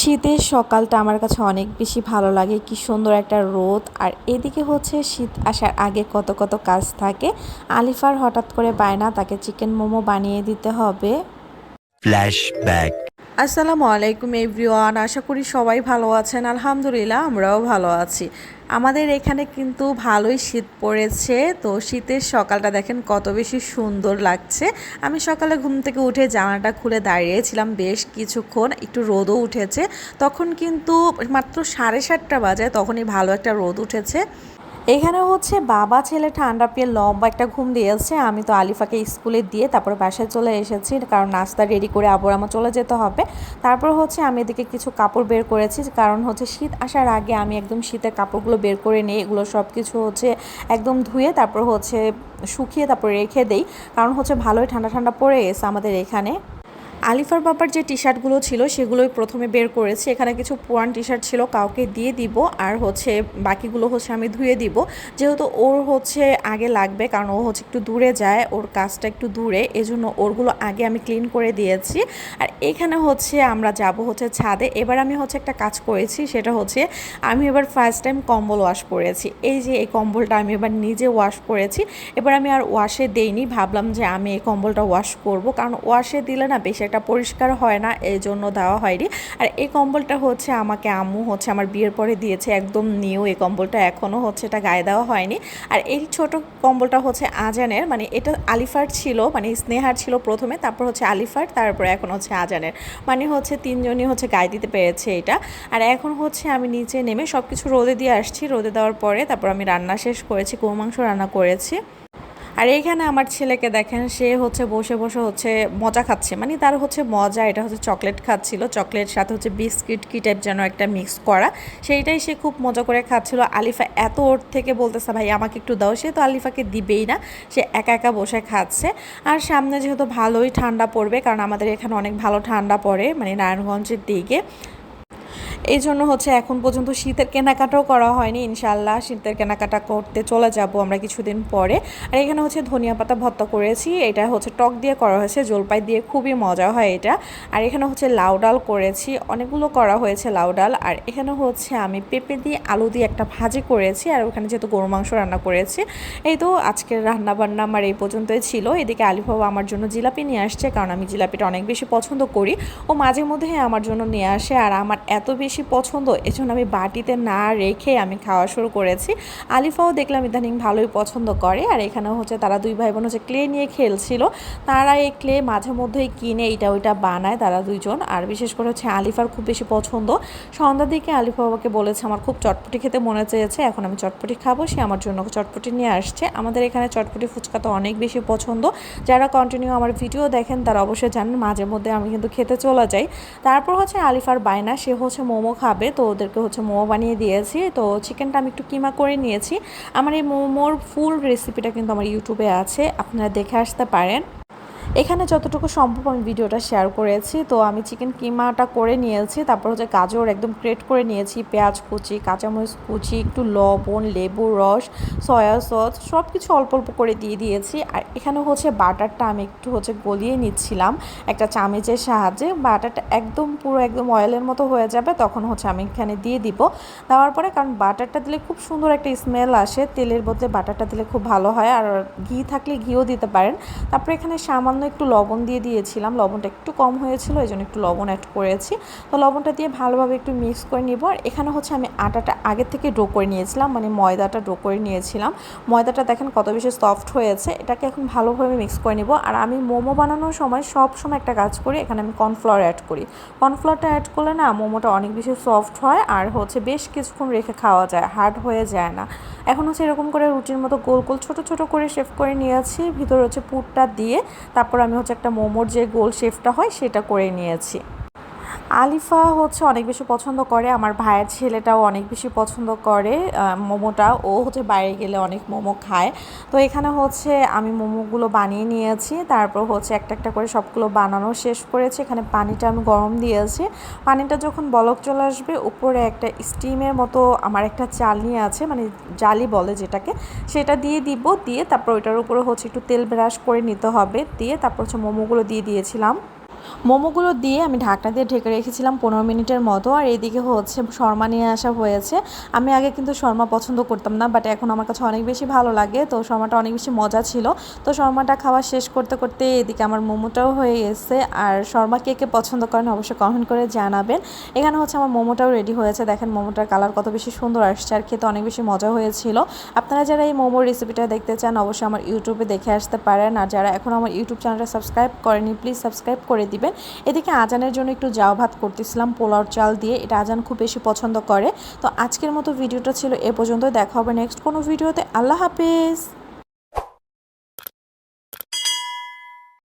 শীতের সকালটা আমার কাছে অনেক বেশি ভালো লাগে। কি সুন্দর একটা রোদ। আর এদিকে হচ্ছে শীত আসার আগে কত কত কাজ থাকে। আলিফার হঠাৎ করে বায়না তাকে চিকেন মোমো বানিয়ে দিতে হবে। ফ্ল্যাশব্যাক আসসালামু আলাইকুম এভরিওয়ান। আশা করি সবাই ভালো আছেন। আলহামদুলিল্লাহ আমরাও ভালো আছি। আমাদের এখানে কিন্তু ভালোই শীত পড়েছে, তো শীতের সকালটা দেখেন কত বেশি সুন্দর লাগছে। আমি সকালে ঘুম থেকে উঠে জানাটা খুলে দাঁড়িয়েছিলাম বেশ কিছুক্ষণ একটু রোদও উঠেছে। তখন কিন্তু মাত্র সাড়ে সাতটা বাজে, তখনই ভালো একটা রোদ উঠেছে। এখানে হচ্ছে বাবা, ছেলে, ঠান্ডা পেয়ে লম্বা একটা ঘুম দিয়ে দিয়েছে আমি তো আলিফাকে স্কুলে দিয়ে তারপর বাসায় চলে এসেছি, কারণ নাস্তা রেডি করে আবার আমার চলে যেতে হবে। তারপর হচ্ছে আমি এদিকে কিছু কাপড় বের করেছি, কারণ হচ্ছে শীত আসার আগে আমি একদম শীতের কাপড়গুলো বের করে নিই, এগুলো সব কিছু হচ্ছে একদম ধুয়ে তারপর হচ্ছে শুকিয়ে তারপর রেখে দেই। কারণ হচ্ছে ভালোই ঠান্ডা ঠান্ডা পড়ে গেছে আমাদের এখানে। আলিফার বাবার যে টি শার্টগুলো ছিল, সেগুলোই প্রথমে বের করেছি। এখানে কিছু পুরান টি শার্ট ছিল, কাউকে দিয়ে দিব, আর হচ্ছে বাকিগুলো হচ্ছে আমি ধুয়ে দিব। যেহেতু ওর হচ্ছে আগে লাগবে, কারণ ও হচ্ছে একটু দূরে যায়, ওর কাজটা একটু দূরে, এজন্য ওরগুলো আগে আমি ক্লিন করে দিয়েছি। আর এখানে হচ্ছে আমরা যাব হচ্ছে ছাদে। এবার আমি হচ্ছে একটা কাজ করেছি, সেটা হচ্ছে আমি এবার ফার্স্ট টাইম কম্বল ওয়াশ করেছি এই যে এই কম্বলটা আমি এবার নিজে ওয়াশ করেছি। এবার আমি আর ওয়াশে দেইনি, ভাবলাম যে আমি এই কম্বলটা ওয়াশ করব। কারণ ওয়াশে দিলে না বেশি একটা পরিষ্কার হয় না এই জন্য দেওয়া হয়নি। আর এই কম্বলটা হচ্ছে আমাকে আম্মু হচ্ছে আমার বিয়ের পরে দিয়েছে, একদম নিউ এই কম্বলটা এখনও হচ্ছে এটা গায়ে দেওয়া হয়নি। আর এই ছোট কম্বলটা হচ্ছে আজানের মানে এটা আলিফার ছিল মানে স্নেহার ছিল প্রথমে, তারপর হচ্ছে আলিফার, তারপরে এখন হচ্ছে আজানের। মানে হচ্ছে তিনজনই হচ্ছে গায়ে দিতে পেরেছে এটা। আর এখন হচ্ছে আমি নিচে নেমে সব কিছু রোদে দিয়ে আসছি, রোদে দেওয়ার পরে তারপর আমি রান্না শেষ করেছি গো মাংস রান্না করেছি। আর এইখানে আমার ছেলেকে দেখেন, সে হচ্ছে বসে বসে হচ্ছে মজা খাচ্ছে। মানে তার হচ্ছে মজা, এটা হচ্ছে চকলেট খাচ্ছিল। চকলেট সাথে হচ্ছে বিস্কিট কি টাইপ যেন একটা মিক্স করা। সেইটাই সে খুব মজা করে খাচ্ছিল। আলিফা এত ওর থেকে বলতেছে, ভাই, আমাকে একটু দাও। সে তো আলিফাকে দিবেই না। সে একা একা বসে খাচ্ছে। আর সামনে যেহেতু ভালোই ঠান্ডা পড়বে, কারণ আমাদের এখানে অনেক ভালো ঠান্ডা পড়ে মানে নারায়ণগঞ্জের দিকে। এই জন্য হচ্ছে এখন পর্যন্ত শীতের কেনাকাটাও করা হয়নি ইনশাল্লাহ শীতের কেনাকাটা করতে চলে যাব আমরা কিছুদিন পরে। আর এখানে হচ্ছে ধনিয়া পাতা ভর্তা করেছি, এটা হচ্ছে টক দিয়ে করা হয়েছে, জলপাই দিয়ে খুবই মজা হয় এটা। আর এখানে হচ্ছে লাউ ডাল করেছি, অনেকগুলো করা হয়েছে লাউ ডাল। আর এখানে হচ্ছে আমি পেঁপে দিয়ে আলু দিয়ে একটা ভাজি করেছি, আর ওখানে যেহেতু গরু মাংস রান্না করেছি, এই তো আজকের রান্না বান্না আমার এই পর্যন্তই ছিল। এদিকে আলিফ বাবা আমার জন্য জিলাপি নিয়ে আসছে, কারণ আমি জিলাপিটা অনেক বেশি পছন্দ করি। ও মাঝে মধ্যে আমার জন্য নিয়ে আসে, আর আমার এত বেশি বেশি পছন্দ, এজন্য আমি বাটিতে না রেখে আমি খাওয়া শুরু করেছি। আলিফাও দেখলাম ইদানিং ভালোই পছন্দ করে, আর এখানে হচ্ছে তারা দুই ভাই বোন হচ্ছে ক্লে নিয়ে খেলছিল। তারা এই ক্লে মাঝে মধ্যেই কিনে এইটা ওইটা বানায় তারা দুইজন, আর বিশেষ করে হচ্ছে আলিফার খুব বেশি পছন্দ। সন্ধ্যার দিকে আলিফা বাবাকে বলেছে, আমার খুব চটপটি খেতে মনে চেয়েছে, এখন আমি চটপটি খাব, সে আমার জন্য চটপটি নিয়ে আসছে। আমাদের এখানে চটপটি ফুচকা তো অনেক বেশি পছন্দ। যারা কন্টিনিউ আমার ভিডিও দেখেন, তারা অবশ্যই জানেন, মাঝে মধ্যে আমি কিন্তু খেতে চলে যাই। তারপর হচ্ছে আলিফার বায়না, সে হচ্ছে মোমো খাবে, তো ওদেরকে হচ্ছে মোমো বানিয়ে দিয়েছি। তো চিকেনটা আমি একটু কিমা করে নিয়েছি। আমার এই মোমোর ফুল রেসিপিটা কিন্তু আমার ইউটিউবে আছে, আপনারা দেখে আসতে পারেন। এখানে যতটুকু সম্ভব আমি ভিডিওটা শেয়ার করেছি। তো আমি চিকেন কিমাটা করে নিয়েছি, তারপর হচ্ছে গাজর একদম গ্রেট করে নিয়েছি, পেঁয়াজ কুচি, কাঁচামরিচ কুচি, একটু লবণ, লেবু, রস সয়া সস সব কিছু অল্প অল্প করে দিয়ে দিয়েছি। আর এখানে হচ্ছে বাটারটা আমি একটু হচ্ছে গলিয়ে নিচ্ছিলাম একটা চামচের সাহায্যে। বাটারটা একদম পুরো একদম অয়েলের মতো হয়ে যাবে, তখন হচ্ছে আমি এখানে দিয়ে দিব। দেওয়ার পরে কারণ বাটারটা দিলে খুব সুন্দর একটা স্মেল আসে, তেলের বদলে বাটারটা দিলে খুব ভালো হয়। আর ঘি থাকলে ঘিও দিতে পারেন। তারপরে এখানে সামান্য একটু লবণ দিয়ে দিয়েছিলাম। লবণটা একটু কম হয়েছিল, এই জন্য একটু লবণ অ্যাড করেছি। তো লবণটা দিয়ে ভালোভাবে একটু মিক্স করে নিব। আর এখানে হচ্ছে আমি আটাটা আগে থেকে ডো করে নিয়েছিলাম মানে ময়দাটা ডো করে নিয়েছিলাম। ময়দাটা দেখেন কত বেশি সফট হয়েছে। এটাকে এখন ভালোভাবে মিক্স করে নিব। আর আমি মোমো বানানোর সময় সব সময় একটা কাজ করি, এখানে আমি কর্নফ্লাওয়ার অ্যাড করি। কর্নফ্লাওয়ারটা অ্যাড করলে না মোমোটা অনেক বেশি সফট হয়, আর হচ্ছে বেশ কিছুক্ষণ রেখে খাওয়া যায় হার্ড হয়ে যায় না। এখন হচ্ছে এরকম করে রুটির মতো গোল গোল ছোট ছোট করে শেফ করে নিয়েছি। ভিতরে হচ্ছে পুরটা দিয়ে তারপর আমি হচ্ছে একটা মোমোর যে গোল শেফটা হয় সেটা করে নিয়েছি। আলিফা হচ্ছে অনেক বেশি পছন্দ করে, আমার ভাইয়ের ছেলেটাও অনেক বেশি পছন্দ করে মোমোটা ও হচ্ছে বাইরে গেলে অনেক মোমো খায়। তো এখানে হচ্ছে আমি মোমোগুলো বানিয়ে নিয়েছি, তারপর হচ্ছে একটা একটা করে সবগুলো বানানো শেষ করেছি। এখানে পানিটা আমি গরম দিয়েছি। পানিটা যখন বলক চলে আসবে, উপরে একটা স্টিমের মতো আমার একটা চালনি আছে মানে জালি বলে যেটাকে, সেটা দিয়ে দিব, দিয়ে তারপর ওইটার উপরে হচ্ছে একটু তেল ব্রাশ করে নিতে হবে, দিয়ে তারপর হচ্ছে মোমোগুলো দিয়ে দিয়েছিলাম। মোমোগুলো দিয়ে আমি ঢাকনা দিয়ে ঢেকে রেখেছিলাম পনেরো মিনিটের মতো, আর এদিকে হচ্ছে শর্মা নিয়ে আসা হয়েছে। আমি আগে কিন্তু শর্মা পছন্দ করতাম না বাট এখন আমার কাছে অনেক বেশি ভালো লাগে। তো শর্মাটা অনেক বেশি মজা ছিল। তো শর্মাটা খাওয়া শেষ করতে করতে এদিকে আমার মোমোটাও হয়ে গেছে। আর শর্মা কে কে পছন্দ করেন অবশ্যই কমেন্ট করে জানাবেন। এখানে হচ্ছে আমার মোমোটাও রেডি হয়েছে। দেখেন মোমোটার কালার কত বেশি সুন্দর আসছে, আর খেতে অনেক বেশি মজা হয়েছিল। আপনারা যারা এই মোমোর রেসিপিটা দেখতে চান, অবশ্যই আমার ইউটিউবে দেখে আসতে পারেন। আর যারা এখন আমার ইউটিউব চ্যানেলটা সাবস্ক্রাইব করেনি প্লিজ সাবস্ক্রাইব করে দিবেন। এদিকে আজানের জন্য একটু জাও ভাত করতেছিলাম পোলাও চাল দিয়ে। এটা আজান খুব বেশি পছন্দ করে। তো আজকের মতো ভিডিওটা ছিল এ পর্যন্ত দেখা হবে নেক্সট কোনো ভিডিওতে। আল্লাহ হাফেজ।